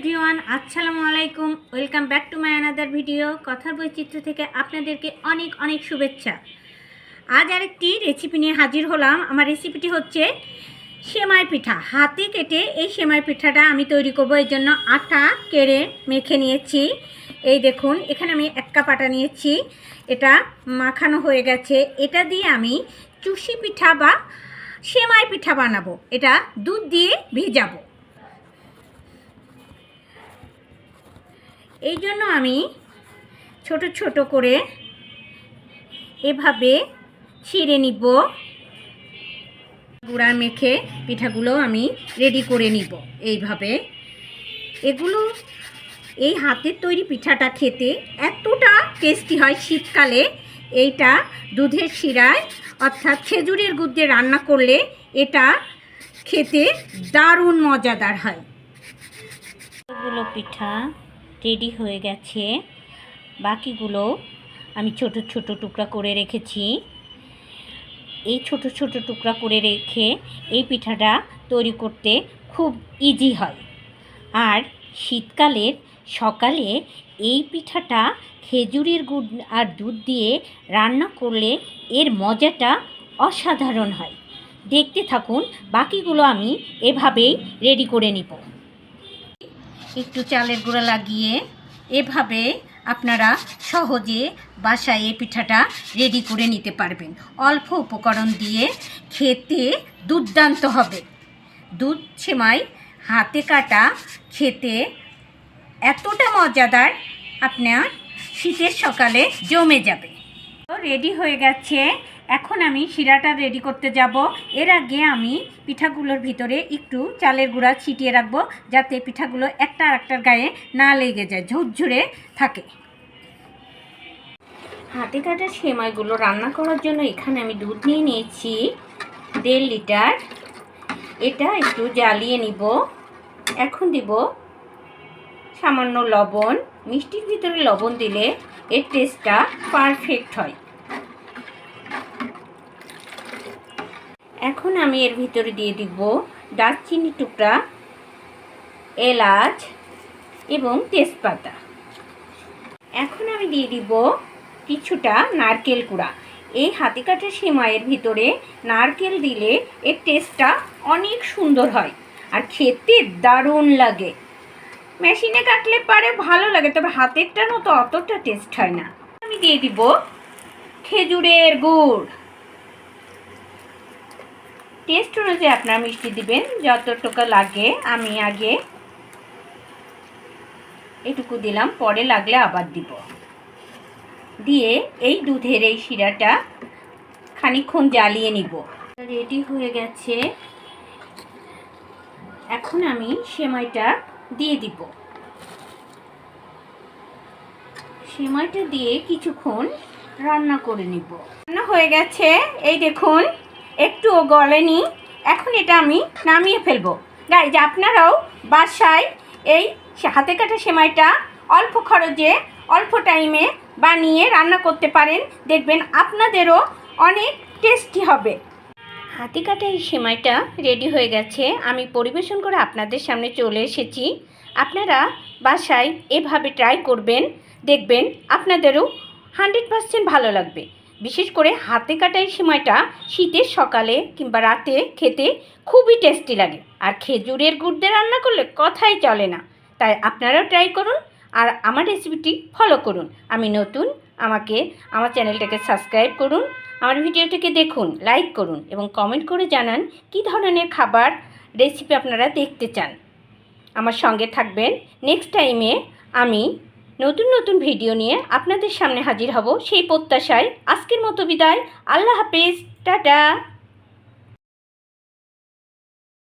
Everyone, আসসালামু আলাইকুম। Welcome back to my another video. কথার বৈচিত্র্য থেকে আপনাদেরকে অনেক অনেক শুভেচ্ছা। আজ আরেকটি রেসিপি নিয়ে হাজির হলাম। আমার রেসিপিটি হচ্ছে সেমাই পিঠা। হাতে কেটে এই সেমাই পিঠাটা আমি তৈরি করব। এর জন্য আটা কেড়ে মেখে নিয়েছি। এই দেখুন, এখানে আমি এক কাপ আটা নিয়েছি। এটা মাখানো হয়ে গেছে। এটা দিয়ে আমি চুষি পিঠা বা সেমাই পিঠা বানাবো। এটা দুধ দিয়ে ভিজাবো। এই জন্য আমি ছোট ছোট করে এভাবে ছিঁড়ে নিব। গুঁড়া মেখে পিঠাগুলো আমি রেডি করে নিব এইভাবে। এগুলো এই হাতের তৈরি পিঠাটা খেতে এতটা টেস্টি হয় শীতকালে। এইটা দুধের শিরায় অর্থাৎ খেজুরের গুড় দিয়ে রান্না করলে এটা খেতে দারুণ মজাদার হয়। এগুলো পিঠা রেডি হয়ে গেছে। বাকিগুলো আমি ছোট ছোট টুকরা করে রেখেছি। এই ছোট ছোট টুকরা করে রেখে এই পিঠাটা তৈরি করতে খুব ইজি হয়। আর শীতকালের সকালে এই পিঠাটা খেজুরের গুড় আর দুধ দিয়ে রান্না করলে এর মজাটা অসাধারণ হয়। দেখতে থাকুন, বাকিগুলো আমি এভাবেই রেডি করে নিব। একটু চালের গুঁড়া লাগিয়ে এভাবে আপনারা সহজে বাসায় এই পিঠাটা রেডি করে নিতে পারবেন। অল্প উপকরণ দিয়ে খেতে দুর্দান্ত হবে। দুধ সেমাই হাতে কাটা খেতে এতটা মজাদার, আপনার শীতের সকালে জমে যাবে। রেডি হয়ে গেছে এখন আমি শিরাটা রেডি করতে যাব। এর আগে আমি পিঠাগুলোর ভিতরে একটু চালের গুঁড়া ছিটিয়ে রাখব, যাতে পিঠাগুলো একটা আর একটার গায়ে না লেগে যায়, ঝুরঝুরে থাকে। হাতে কাটা সেমাইগুলো রান্না করার জন্য এখানে আমি দুধ নিয়ে নিয়েছি, দেড় লিটার। এটা একটু জ্বালিয়ে নিব। এখন দিব সামান্য লবণ। মিষ্টির ভিতরে লবণ দিলে এর টেস্টটা পারফেক্ট হয়। এখন আমি এর ভিতরে দিয়ে দিব দারচিনি টুকরা, এলাচ এবং তেজপাতা। এখন আমি দিয়ে দিব কিছুটা নারকেল কুড়া। এই হাতে কাটা সেমাইয়ের ভিতরে নারকেল দিলে এর টেস্টটা অনেক সুন্দর হয় আর খেতে দারুণ লাগে। মেশিনে কাটলে পারে ভালো লাগে, তবে হাতেরটা মতো অতটা টেস্ট হয় না। আমি দিয়ে দিব খেজুরের গুড়। টেস্ট অনুযায়ী আপনার মিষ্টি দিবেন, যতটুকু লাগে। আমি আগে এটুকু দিলাম, পরে লাগলে আবার দিব। দিয়ে এই দুধের এই শিরাটা খানিক্ষণ জ্বালিয়ে নিব। রেডি হয়ে গেছে। এখন আমি সেমাইটা দিয়ে দিব। সেমাইটা দিয়ে কিছুক্ষণ রান্না করে নিব। রান্না হয়ে গেছে। এই দেখুন একটুও গলেনি। এখন এটা আমি নামিয়ে ফেলব। গাইজ আপনারাও বাসায় এই হাতে কাটা সেমাইটা অল্প খরচে, অল্প টাইমে বানিয়ে রান্না করতে পারেন। দেখবেন আপনাদেরও অনেক টেস্টি হবে। হাতে কাটা এই সেমাইটা রেডি হয়ে গেছে। আমি পরিবেশন করে আপনাদের সামনে চলে এসেছি। আপনারা বাসায় এভাবে ট্রাই করবেন। দেখবেন আপনাদেরও হান্ড্রেড পারসেন্ট ভালো লাগবে। বিশেষ করে হাতে কাটা এই সেমাইটা শীতের সকালে কিংবা রাতে খেতে খুবই টেস্টি লাগে। আর খেজুরের গুড় দিয়ে রান্না করলে কথাই চলে না। তাই আপনারাও ট্রাই করুন আর আমার রেসিপিটি ফলো করুন। আমি নতুন, আমাকে, আমার চ্যানেলটাকে সাবস্ক্রাইব করুন, আমার ভিডিওটিকে দেখুন লাইক করুন এবং কমেন্ট করে জানান কী ধরনের খাবার রেসিপি আপনারা দেখতে চান। আমার সঙ্গে থাকবেন। নেক্সট টাইমে আমি নতুন নতুন ভিডিও নিয়ে আপনাদের সামনে হাজির হব সেই প্রত্যাশায়। আজকের মতো বিদায়। আল্লাহ হাফেজ। টাটা।